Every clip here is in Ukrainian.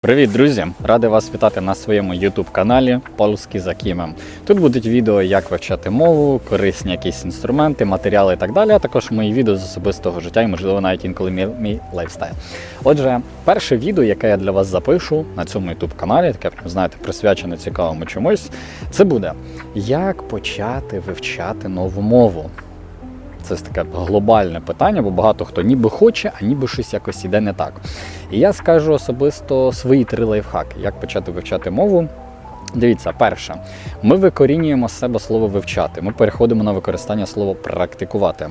Привіт, друзі! Радий вас вітати на своєму YouTube каналі Польський за Кімем. Тут будуть відео, як вивчати мову, корисні якісь інструменти, матеріали і так далі, а також мої відео з особистого життя і, можливо, навіть інколи мій, мій лайфстайл. Отже, перше відео, яке я для вас запишу на цьому YouTube каналі, таке знаєте, присвячене цікавому чомусь, це буде як почати вивчати нову мову. Це таке глобальне питання, бо багато хто ніби хоче, а ніби щось якось іде не так. І я скажу особисто свої три лайфхаки, як почати вивчати мову. Дивіться, перше, ми викорінюємо з себе слово вивчати. Ми переходимо на використання слова практикувати.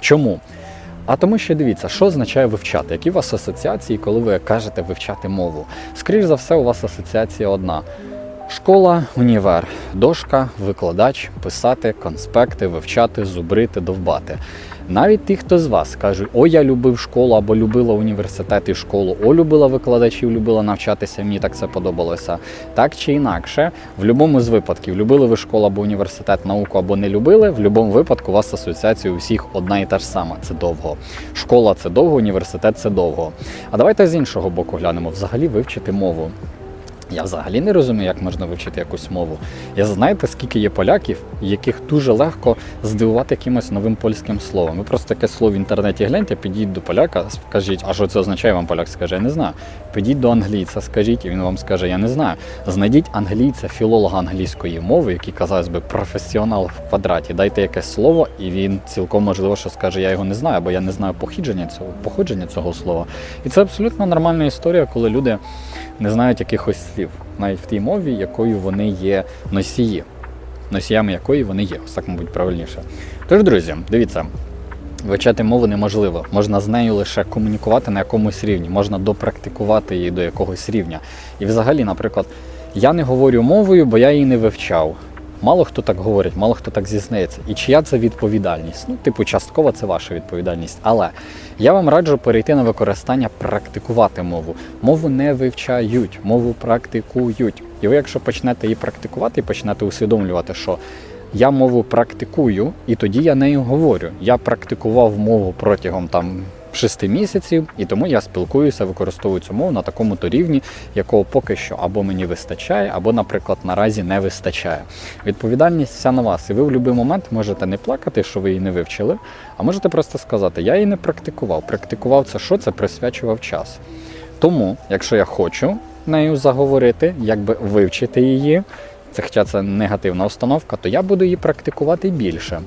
Чому? А тому що дивіться, що означає вивчати? Які у вас асоціації, коли ви кажете вивчати мову? Скоріше за все, у вас асоціація одна. Школа, універ, дошка, викладач, писати, конспекти, вивчати, зубрити, довбати. Навіть ті, хто з вас кажуть, о, я любив школу або любила університет і школу, о, любила викладачів, любила навчатися, мені так це подобалося. Так чи інакше, в будь-якому з випадків, любили ви школу або університет, науку або не любили, в будь-якому випадку у вас асоціація у всіх одна і та ж сама. Це довго. Школа це довго, університет це довго. А давайте з іншого боку глянемо. Взагалі вивчити мову. Я взагалі не розумію, як можна вивчити якусь мову. Я знаєте, скільки є поляків, яких дуже легко здивувати якимось новим польським словом. Ви просто таке слово в інтернеті гляньте, підіть до поляка, скажіть, а що це означає вам поляк? Скаже, я не знаю. Підіть до англійця, скажіть, і він вам скаже, я не знаю. Знайдіть англійця, філолога англійської мови, який казалось би професіонал в квадраті. Дайте якесь слово, і він цілком можливо, що скаже, я його не знаю, бо я не знаю походження цього походження цього слова. І це абсолютно нормальна історія, коли люди не знають якихось слів, навіть в тій мові, якою вони є носії, носіями якої вони є. Ось так, мабуть, правильніше. Тож, друзі, дивіться. Вивчати мову неможливо. Можна з нею лише комунікувати на якомусь рівні, можна допрактикувати її до якогось рівня. І взагалі, наприклад, я не говорю мовою, бо я її не вивчав. Мало хто так говорить, мало хто так зізнається. І чия це відповідальність? Ну, типу, частково це ваша відповідальність. Але я вам раджу перейти на використання практикувати мову. Мову не вивчають, мову практикують. І ви, якщо почнете її практикувати і почнете усвідомлювати, що я мову практикую, і тоді я нею говорю. Я практикував мову протягом там. Шести місяців, і тому я спілкуюся, використовую цю мову на такому то рівні, якого поки що або мені вистачає, або, наприклад, наразі не вистачає. Відповідальність вся на вас, і ви в будь-який момент можете не плакати, що ви її не вивчили, а можете просто сказати, я її не практикував. Практикував це що? Це присвячував час. Тому, якщо я хочу нею заговорити, якби вивчити її, це хоча це негативна установка, то я буду її практикувати більше.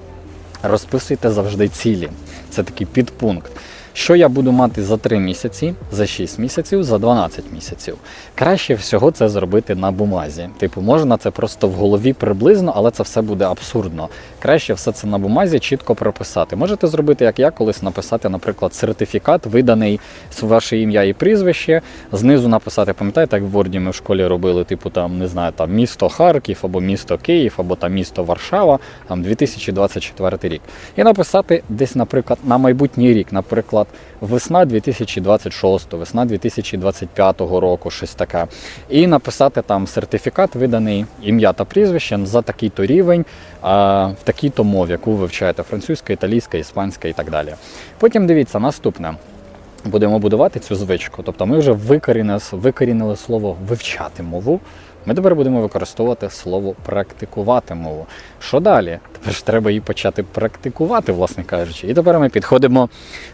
Розписуйте завжди цілі. Це такий підпункт. Що я буду мати за 3 місяці, за 6 місяців, за 12 місяців. Краще всього це зробити на бумазі. Типу, можна це просто в голові приблизно, але це все буде абсурдно. Краще все це на бумазі чітко прописати. Можете зробити, як я колись написати, наприклад, сертифікат, виданий з ваше ім'я і прізвище. Знизу написати, пам'ятаєте, як в Word ми в школі робили, типу там, не знаю, там місто Харків, або місто Київ, або там місто Варшава, там 2024 рік. І написати десь, наприклад, на майбутній рік, наприклад, весна 2026, весна 2025 року, щось таке. І написати там сертифікат, виданий ім'я та прізвище за такий-то рівень, в такій-то мові, яку ви вивчаєте французька, італійська, іспанська і так далі. Потім дивіться, наступне. Будемо будувати цю звичку. Тобто ми вже викорінили, викорінили слово вивчати мову. Ми тепер будемо використовувати слово практикувати мову. Що далі? Тепер ж треба її почати практикувати, власне кажучи. І тепер ми підходимо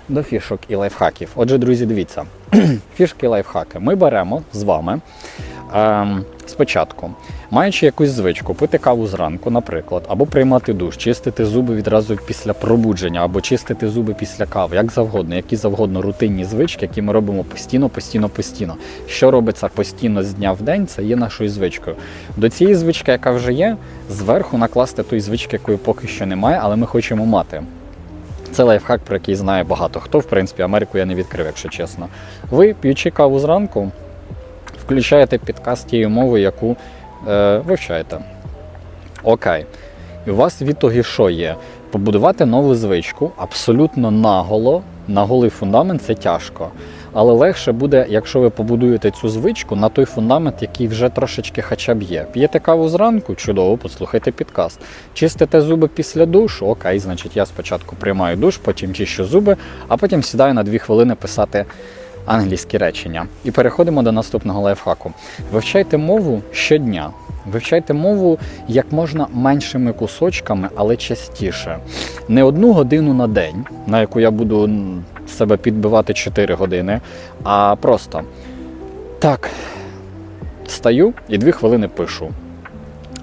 до фішок і лайфхаків. Отже, друзі, дивіться, фішки і лайфхаки. Ми беремо з вами спочатку, маючи якусь звичку, пити каву зранку, наприклад, або приймати душ, чистити зуби відразу після пробудження, або чистити зуби після кави, як завгодно, які завгодно рутинні звички, які ми робимо постійно, постійно, постійно. Що робиться постійно з дня в день, це є нашою звичкою. До цієї звички, яка вже є, зверху накласти тої звички, якої поки що немає, але ми хочемо мати. Це лайфхак, про який знає багато хто. В принципі, Америку я не відкрив, якщо чесно. Ви, п'ючи каву зранку, включаєте підкаст тієї мови, яку е, вивчаєте. Окей. І у вас відтоді що є? Побудувати нову звичку абсолютно наголо, на голий фундамент це тяжко. Але легше буде, якщо ви побудуєте цю звичку на той фундамент, який вже трошечки хоча б є. П'єте каву зранку, чудово, послухайте підкаст. Чистите зуби після душу, окей, значить я спочатку приймаю душ, потім чищу зуби, а потім сідаю на дві хвилини писати англійські речення. І переходимо до наступного лайфхаку. Вивчайте мову щодня. Вивчайте мову як можна меншими кусочками, але частіше. Не одну годину на день, на яку я буду себе підбивати 4 години, а просто так, стаю і 2 хвилини пишу.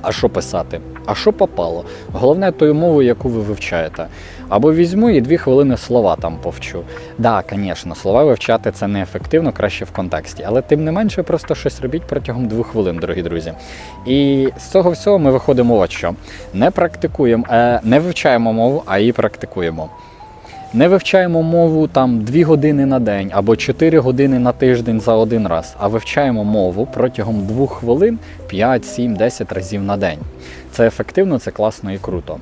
А що писати? А що попало? Головне тою мовою, яку ви вивчаєте. Або візьму і дві хвилини слова там повчу. Да, звісно, слова вивчати це неефективно, краще в контексті. Але тим не менше, просто щось робіть протягом двох хвилин, дорогі друзі. І з цього всього ми виходимо от що. Не практикуємо, е, не вивчаємо мову, а її практикуємо. Не вивчаємо мову там 2 години на день або 4 години на тиждень за один раз, а вивчаємо мову протягом 2 хвилин 5, 7, 10 разів на день. Це ефективно, це класно і круто.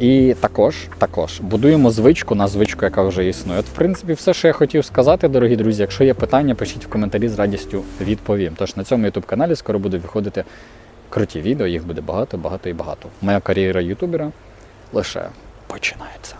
І також, також будуємо звичку на звичку, яка вже існує. От, в принципі, все, що я хотів сказати, дорогі друзі. Якщо є питання, пишіть в коментарі з радістю відповім. Тож на цьому youtube каналі скоро будуть виходити круті відео, їх буде багато, багато і багато. Моя кар'єра ютубера лише починається.